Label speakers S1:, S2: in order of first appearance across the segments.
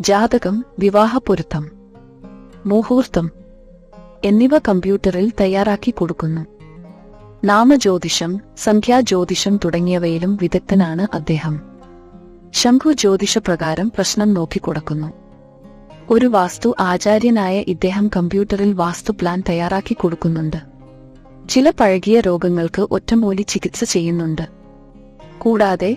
S1: ജാതകം വിവാഹപ്പൊരുത്തം മുഹൂർത്തം എന്നിവ കമ്പ്യൂട്ടറിൽ തയ്യാറാക്കി കൊടുക്കുന്നു. നാമജ്യോതിഷം സംഖ്യാജ്യോതിഷം തുടങ്ങിയവയിലും വിദഗ്ധനാണ് അദ്ദേഹം. ശംഖു ജ്യോതിഷ പ്രകാരം പ്രശ്നം നോക്കിക്കൊടുക്കുന്നു ഒരു വാസ്തു ആചാര്യനായ ഇദ്ദേഹം കമ്പ്യൂട്ടറിൽ വാസ്തു പ്ലാൻ തയ്യാറാക്കി കൊടുക്കുന്നുണ്ട്. ചില പഴകിയ രോഗങ്ങൾക്ക് ഒറ്റമൂലി ചികിത്സ ചെയ്യുന്നുണ്ട്. കൂടാതെ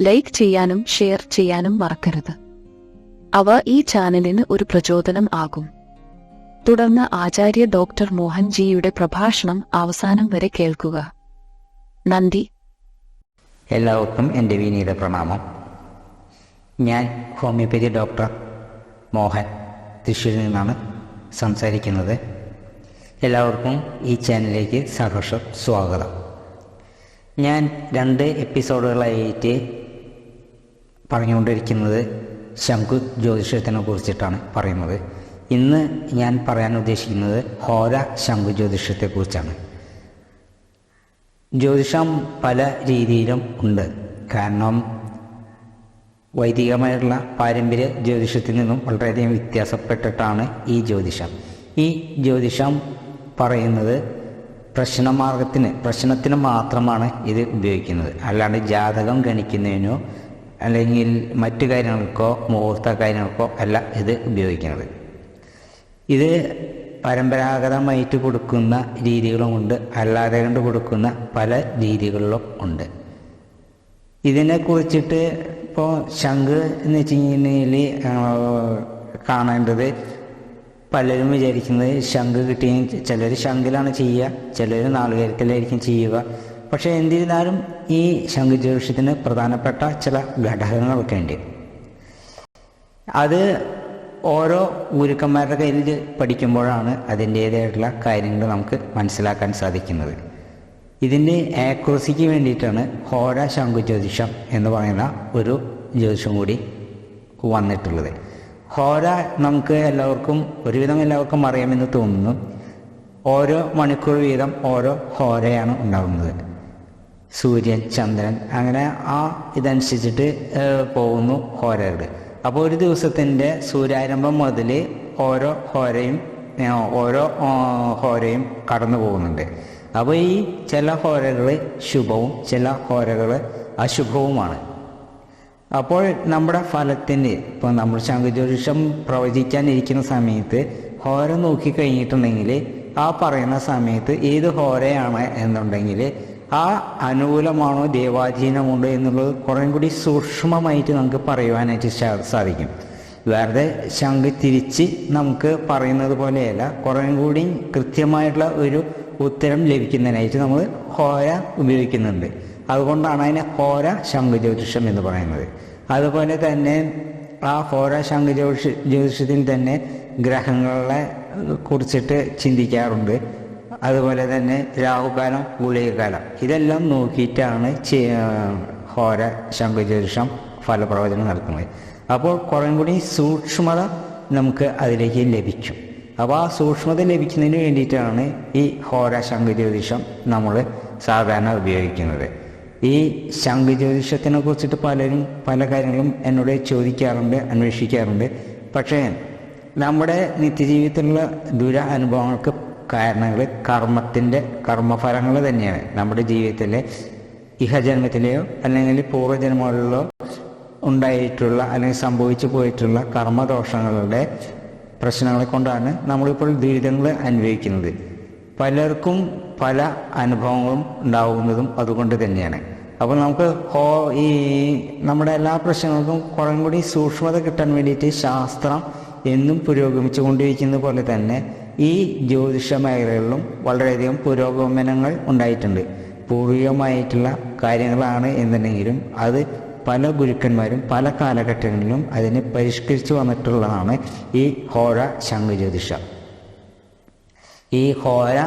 S1: ലൈക്ക് ചെയ്യാനും ഷെയർ ചെയ്യാനും മറക്കരുത്. അവ ഈ ചാനലിന് ഒരു പ്രചോദനം ആകും. തുടർന്ന് ആചാര്യ ഡോക്ടർ മോഹൻജിയുടെ പ്രഭാഷണം അവസാനം വരെ കേൾക്കുക. നന്ദി.
S2: എല്ലാവർക്കും എന്റെ വിനീത പ്രണാമം. ഞാൻ ഹോമിയോപ്പതി ഡോക്ടർ മോഹൻ തൃശ്ശൂരിൽ നിന്നാണ് സംസാരിക്കുന്നത്. എല്ലാവർക്കും ഈ ചാനലിലേക്ക് സഹർഷം സ്വാഗതം. ഞാൻ രണ്ട് എപ്പിസോഡുകളായിട്ട് പറഞ്ഞുകൊണ്ടിരിക്കുന്നത് ശംഖു ജ്യോതിഷത്തിനെ കുറിച്ചിട്ടാണ് പറയുന്നത്. ഇന്ന് ഞാൻ പറയാൻ ഉദ്ദേശിക്കുന്നത് ഹോര ശംഖു ജ്യോതിഷത്തെക്കുറിച്ചാണ് ജ്യോതിഷം പല രീതിയിലും ഉണ്ട്. കാരണം വൈദികമായിട്ടുള്ള പാരമ്പര്യ ജ്യോതിഷത്തിൽ നിന്നും വളരെയധികം വ്യത്യാസപ്പെട്ടിട്ടാണ് ഈ ജ്യോതിഷം. ഈ ജ്യോതിഷം പറയുന്നത് പ്രശ്നമാർഗത്തിന് പ്രശ്നത്തിന് മാത്രമാണ് ഇത് ഉപയോഗിക്കുന്നത്. അല്ലാണ്ട് ജാതകം ഗണിക്കുന്നതിനോ അല്ലെങ്കിൽ മറ്റു കാര്യങ്ങൾക്കോ മുഹൂർത്ത കാര്യങ്ങൾക്കോ അല്ല ഇത് ഉപയോഗിക്കുന്നത്. ഇത് പരമ്പരാഗതമായിട്ട് കൊടുക്കുന്ന രീതികളും ഉണ്ട്. അല്ലാതെ കണ്ട് കൊടുക്കുന്ന പല രീതികളിലും ഉണ്ട്. ഇതിനെ കുറിച്ചിട്ട് ഇപ്പോൾ ശംഖ് എന്ന് വെച്ച് കഴിഞ്ഞാൽ കാണേണ്ടത് പലരും വിചാരിക്കുന്നത് ശംഖ് കിട്ടിയും ചിലർ ശംഖിലാണ് ചെയ്യുക ചിലർ നാളുകേരത്തിലായിരിക്കും ചെയ്യുക. പക്ഷേ എന്നിരുന്നാലും ഈ ശംഖ് ജ്യോതിഷത്തിന് പ്രധാനപ്പെട്ട ചില ഘടകങ്ങളൊക്കെ ഉണ്ട്. അത് ഓരോ ഗുരുക്കന്മാരുടെ കയ്യിൽ പഠിക്കുമ്പോഴാണ് അതിന്റേതായിട്ടുള്ള കാര്യങ്ങൾ നമുക്ക് മനസ്സിലാക്കാൻ സാധിക്കുന്നത്. ഇതിന്റെ ആക്യുറസിക്ക് വേണ്ടിയിട്ടാണ് ഹോര ശംഖു ജ്യോതിഷം എന്ന് പറയുന്ന ഒരു ജ്യോതിഷം കൂടി വന്നിട്ടുള്ളത്. ഹോര നമുക്ക് എല്ലാവർക്കും ഒരുവിധം എല്ലാവർക്കും അറിയാമെന്ന് തോന്നുന്നു. ഓരോ മണിക്കൂർ വീതം ഓരോ ഹോരയാണ് ഉണ്ടാകുന്നത്. സൂര്യൻ ചന്ദ്രൻ അങ്ങനെ ആ ഇതനുസരിച്ചിട്ട് പോകുന്നു ഹോരകൾ അപ്പോൾ ഒരു ദിവസത്തിന്റെ സൂര്യാരംഭം മുതൽ ഓരോ ഹോരയും ഓരോ ഹോരയും കടന്നു പോകുന്നുണ്ട്. അപ്പോൾ ഈ ചില ഹോരകൾ ശുഭവും ചില ഹോരകൾ അശുഭവുമാണ്. അപ്പോൾ നമ്മുടെ ഫലത്തിന്റെ ഇപ്പോൾ നമ്മൾ ശംഖുജ്യോതിഷം പ്രവചിക്കാനിരിക്കുന്ന സമയത്ത് ഹോര നോക്കി കഴിഞ്ഞിട്ടുണ്ടെങ്കിൽ ആ പറയുന്ന സമയത്ത് ഏത് ഹോരയാണ് എന്നുണ്ടെങ്കിൽ ആ അനുകൂലമാണോ ദേവാധീനമുണ്ടോ എന്നുള്ളത് കുറേ കൂടി സൂക്ഷ്മമായിട്ട് നമുക്ക് പറയുവാനായിട്ട് സാധിക്കും. വേറെ ശംഖ് തിരിച്ച് നമുക്ക് പറയുന്നത് പോലെയല്ല കുറേ കൂടി കൃത്യമായിട്ടുള്ള ഒരു ഉത്തരം ലഭിക്കുന്നതിനായിട്ട് നമ്മൾ ഹോര ഉപയോഗിക്കുന്നുണ്ട്. അതുകൊണ്ടാണ് അതിനെ ഹോര ശംഖ് ജ്യോതിഷം എന്ന് പറയുന്നത്. അതുപോലെ തന്നെ ആ ഹോര ശംഖ് ജ്യോതിഷ ജ്യോതിഷത്തിൽ തന്നെ ഗ്രഹങ്ങളെ കുറിച്ചിട്ട് ചിന്തിക്കാറുണ്ട്. അതുപോലെ തന്നെ രാഹുകാലം ഗുളികകാലം ഇതെല്ലാം നോക്കിയിട്ടാണ് ഹോര ശംഖ് ഫലപ്രവചനം നടത്തുന്നത്. അപ്പോൾ കുറേ കൂടി സൂക്ഷ്മത നമുക്ക് അതിലേക്ക് ലഭിക്കും അപ്പോൾ ആ സൂക്ഷ്മത ലഭിക്കുന്നതിന് വേണ്ടിയിട്ടാണ് ഈ ഹോര ശംഖുജ്യോതിഷം നമ്മൾ സാധാരണ ഉപയോഗിക്കുന്നത്. ഈ ശംഖുജ്യോതിഷത്തിനെ കുറിച്ചിട്ട് പലരും പല കാര്യങ്ങളും എന്നോട് ചോദിക്കാറുണ്ട് അന്വേഷിക്കാറുണ്ട്. പക്ഷേ നമ്മുടെ നിത്യജീവിതത്തിലുള്ള ദുര അനുഭവങ്ങൾക്ക് കാരണങ്ങൾ കർമ്മത്തിന്റെ കർമ്മഫലങ്ങൾ തന്നെയാണ്. നമ്മുടെ ജീവിതത്തിലെ ഇഹജന്മത്തിലെയോ അല്ലെങ്കിൽ പൂർവജന്മങ്ങളിലോ ഉണ്ടായിട്ടുള്ള അല്ലെങ്കിൽ സംഭവിച്ചു പോയിട്ടുള്ള കർമ്മദോഷങ്ങളുടെ പ്രശ്നങ്ങളെ കൊണ്ടാണ് നമ്മളിപ്പോൾ ദുരിതങ്ങൾ അനുഭവിക്കുന്നത്. പലർക്കും പല അനുഭവങ്ങളും ഉണ്ടാവുന്നതും അതുകൊണ്ട് തന്നെയാണ്. അപ്പോൾ നമുക്ക് ഹോ ഈ നമ്മുടെ എല്ലാ പ്രശ്നങ്ങൾക്കും കുറേ കൂടി സൂക്ഷ്മത കിട്ടാൻ വേണ്ടിയിട്ട് ശാസ്ത്രം എന്നും പുരോഗമിച്ചു കൊണ്ടിരിക്കുന്ന പോലെ തന്നെ ഈ ജ്യോതിഷ മേഖലകളിലും വളരെയധികം പുരോഗമനങ്ങൾ ഉണ്ടായിട്ടുണ്ട്. പൂർവികമായിട്ടുള്ള കാര്യങ്ങളാണ് എന്നുണ്ടെങ്കിലും അത് പല ഗുരുക്കന്മാരും പല കാലഘട്ടങ്ങളിലും അതിനെ പരിഷ്കരിച്ചു വന്നിട്ടുള്ളതാണ് ഈ ഹോര ശംഖ ജ്യോതിഷ ഈ ഹോര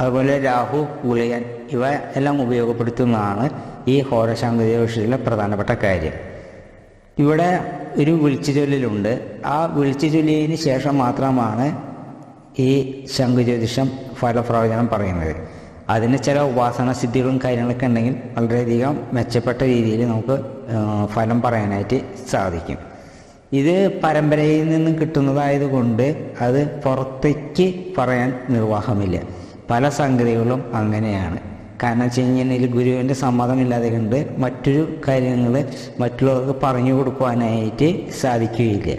S2: അതുപോലെ രാഹു ഗുളിയൻ ഇവ എല്ലാം ഉപയോഗപ്പെടുത്തുന്നതാണ് ഈ ഹോര ശംഖ ജ്യോതിഷത്തിലെ പ്രധാനപ്പെട്ട കാര്യം. ഇവിടെ ഒരു വിളിച്ചു ചൊല്ലിലുണ്ട് ആ വിളിച്ചു ചൊല്ലിയതിന് ശേഷം മാത്രമാണ് ഈ ശംഖുജ്യോതിഷം ഫലപ്രവചനം പറയുന്നത്. അതിന് ചില ഉപാസന സിദ്ധികളും കാര്യങ്ങളൊക്കെ ഉണ്ടെങ്കിൽ വളരെയധികം മെച്ചപ്പെട്ട രീതിയിൽ നമുക്ക് ഫലം പറയാനായിട്ട് സാധിക്കും. ഇത് പരമ്പരയിൽ നിന്ന് കിട്ടുന്നതായതുകൊണ്ട് അത് പുറത്തേക്ക് പറയാൻ നിർവാഹമില്ല. പല സംഗതികളും അങ്ങനെയാണ്. കാരണം വെച്ച് കഴിഞ്ഞാൽ ഗുരുവിന്റെ സമ്മതമില്ലാതെ കൊണ്ട് മറ്റൊരു കാര്യങ്ങൾ മറ്റുള്ളവർക്ക് പറഞ്ഞു കൊടുക്കുവാനായിട്ട് സാധിക്കുകയില്ല.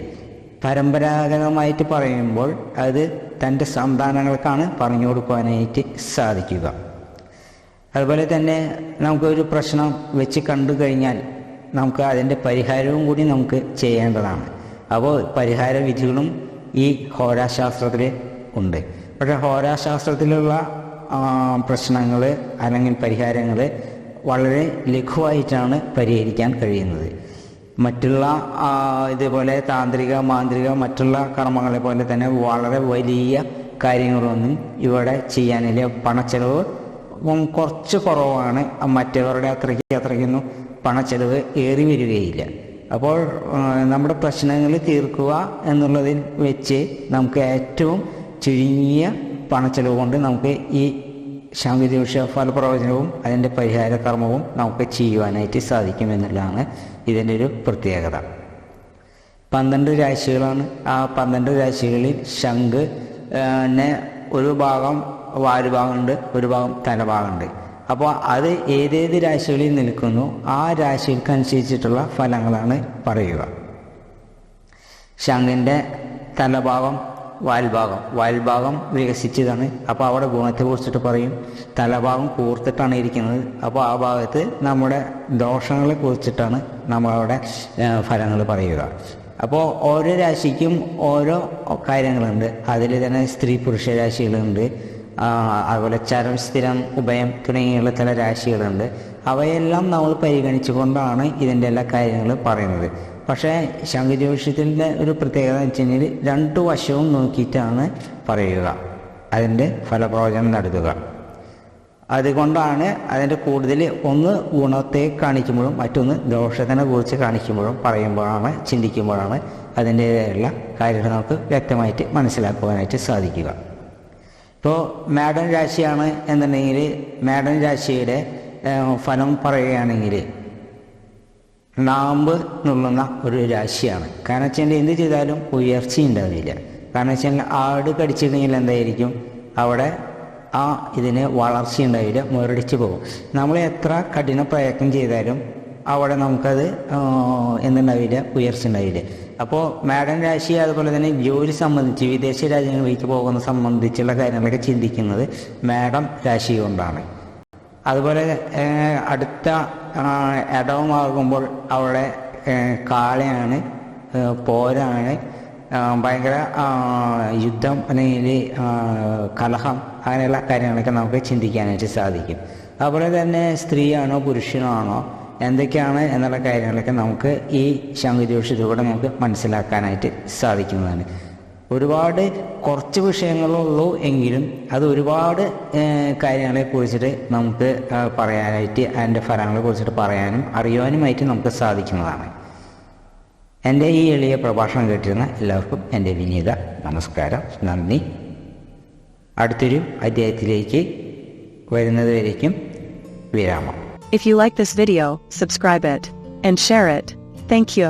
S2: പരമ്പരാഗതമായിട്ട് പറയുമ്പോൾ അത് തന്റെ സന്താനങ്ങൾക്കാണ് പറഞ്ഞു കൊടുക്കുവാനായിട്ട് സാധിക്കുക. അതുപോലെ തന്നെ നമുക്കൊരു പ്രശ്നം വെച്ച് കണ്ടു കഴിഞ്ഞാൽ നമുക്ക് അതിന്റെ പരിഹാരവും കൂടി നമുക്ക് ചെയ്യേണ്ടതാണ്. അപ്പോൾ പരിഹാര വിധികളും ഈ ഹോരാശാസ്ത്രത്തിൽ ഉണ്ട്. പക്ഷേ ഹോരാശാസ്ത്രത്തിലുള്ള പ്രശ്നങ്ങൾ അല്ലെങ്കിൽ പരിഹാരങ്ങൾ വളരെ ലഘുവായിട്ടാണ് പരിഹരിക്കാൻ കഴിയുന്നത്. മറ്റുള്ള ഇതേപോലെ താന്ത്രിക മാന്ത്രിക മറ്റുള്ള കർമ്മങ്ങളെ പോലെ തന്നെ വളരെ വലിയ കാര്യങ്ങളൊന്നും ഇവിടെ ചെയ്യാനില്ല. പണച്ചെലവ് കുറച്ച് കുറവാണ്. മറ്റവരുടെ അത്രയ്ക്ക് അത്രയ്ക്കൊന്നും പണച്ചെലവ് ഏറി വരികയില്ല. അപ്പോൾ നമ്മുടെ പ്രശ്നങ്ങൾ തീർക്കുക എന്നുള്ളതിൽ വെച്ച് നമുക്ക് ഏറ്റവും ചുരുങ്ങിയ പണച്ചെലവ് കൊണ്ട് നമുക്ക് ഈ ശാന്തി ദിവസ ഫലപ്രവചനവും അതിന്റെ പരിഹാര കർമ്മവും നമുക്ക് ചെയ്യുവാനായിട്ട് സാധിക്കും ഒരു പ്രത്യേകത. പന്ത്രണ്ട് രാശികളാണ്. ആ പന്ത്രണ്ട് രാശികളിൽ ശംഖ് നെ ഒരു ഭാഗം വാരുഭാഗമുണ്ട് ഒരു ഭാഗം തലഭാഗമുണ്ട്. അപ്പോൾ അത് ഏതേത് രാശികളിൽ നിൽക്കുന്നു ആ രാശികൾക്കനുസരിച്ചിട്ടുള്ള ഫലങ്ങളാണ് പറയുക. ശംഖിന്റെ തലഭാഗം വാൽഭാഗം. വാൽഭാഗം വികസിച്ചതാണ്. അപ്പോൾ അവിടെ ഗുണത്തെ കുറിച്ചിട്ട് പറയും. തലഭാഗം കൂർത്തിട്ടാണ് ഇരിക്കുന്നത്. അപ്പോൾ ആ ഭാഗത്ത് നമ്മുടെ ദോഷങ്ങളെ കുറിച്ചിട്ടാണ് നമ്മളവിടെ ഫലങ്ങൾ പറയുക. അപ്പോൾ ഓരോ രാശിക്കും ഓരോ കാര്യങ്ങളുണ്ട്. അതിൽ തന്നെ സ്ത്രീ പുരുഷ രാശികളുണ്ട്. അതുപോലെ ചരം സ്ഥിരം ഉഭയം തുടങ്ങിയുള്ള ചില രാശികളുണ്ട്. അവയെല്ലാം നമ്മൾ പരിഗണിച്ചുകൊണ്ടാണ് ഇതിന്റെ എല്ലാ കാര്യങ്ങളും പറയുന്നത്. പക്ഷേ ശംഖുജ്യോതിഷത്തിന്റെ ഒരു പ്രത്യേകത എന്ന് വെച്ച് കഴിഞ്ഞാൽ രണ്ടു വശവും നോക്കിയിട്ടാണ് പറയുക. അതിന്റെ ഫലപ്രവചനം നടത്തുക. അതുകൊണ്ടാണ് അതിന്റെ കൂടുതൽ ഒന്ന് ഗുണത്തെ കാണിക്കുമ്പോഴും മറ്റൊന്ന് ദോഷത്തിനെ കുറിച്ച് കാണിക്കുമ്പോഴും പറയുമ്പോഴാണ് ചിന്തിക്കുമ്പോഴാണ് അതിന്റെതായുള്ള കാര്യങ്ങൾ നമുക്ക് വ്യക്തമായിട്ട് മനസ്സിലാക്കുവാനായിട്ട് സാധിക്കുക. ഇപ്പോൾ മാഡൻ രാശിയാണ് എന്നുണ്ടെങ്കിൽ മാഡൻ രാശിയുടെ ഫലം പറയുകയാണെങ്കിൽ നാമ്പ് എന്നുള്ള ഒരു രാശിയാണ്. കാരണം വെച്ചാൽ എന്ത് ചെയ്താലും ഉയർച്ച ഉണ്ടാവില്ല. കാരണം വെച്ചാൽ ആട് കടിച്ചിട്ടുണ്ടെങ്കിൽ എന്തായിരിക്കും? അവിടെ ആ ഇതിന് വളർച്ച ഉണ്ടാവില്ല മുരടിച്ച് പോകും. നമ്മൾ എത്ര കഠിന പ്രയത്നം ചെയ്താലും അവിടെ നമുക്കത് എന്തുണ്ടാവില്ല ഉയർച്ച ഉണ്ടാവില്ല. അപ്പോൾ മാഡം രാശി അതുപോലെ തന്നെ ജോലി സംബന്ധിച്ച് വിദേശ രാജ്യങ്ങളിലേക്ക് പോകുന്ന സംബന്ധിച്ചുള്ള കാര്യങ്ങളൊക്കെ ചിന്തിക്കുന്നത് മാഡം രാശി കൊണ്ടാണ് അതുപോലെ അടുത്ത ഇടവമാകുമ്പോൾ ഏഹ്, കാളയാണ് പോരാണ്. ഭയങ്കര യുദ്ധം അല്ലെങ്കിൽ കലഹം അങ്ങനെയുള്ള കാര്യങ്ങളൊക്കെ നമുക്ക് ചിന്തിക്കാനായിട്ട് സാധിക്കും. അതുപോലെ തന്നെ സ്ത്രീയാണോ പുരുഷനാണോ എന്തൊക്കെയാണ് എന്നുള്ള കാര്യങ്ങളൊക്കെ നമുക്ക് ഈ ശംഖുദോഷത്തിലൂടെ നമുക്ക് മനസ്സിലാക്കാനായിട്ട് സാധിക്കുന്നതാണ്. ഒരുപാട് കുറച്ച് വിഷയങ്ങളുള്ളൂ എങ്കിലും അത് ഒരുപാട് കാര്യങ്ങളെ കുറിച്ചിട്ട് നമുക്ക് പറയാനായിട്ട് അതിന്റെ ഫലങ്ങളെ കുറിച്ചിട്ട് പറയാനും അറിയുവാനുമായിട്ട് നമുക്ക് സാധിക്കുന്നതാണ് എന്റെ ഈ എളിയ പ്രഭാഷണം കേട്ടിരുന്ന എല്ലാവർക്കും എന്റെ വിനീത നമസ്കാരം നന്ദി അടുത്തൊരു അധ്യായത്തിലേക്ക് വരുന്നതുവരേക്കും വിരാമം
S3: If you like this video, subscribe it and share it. Thank you.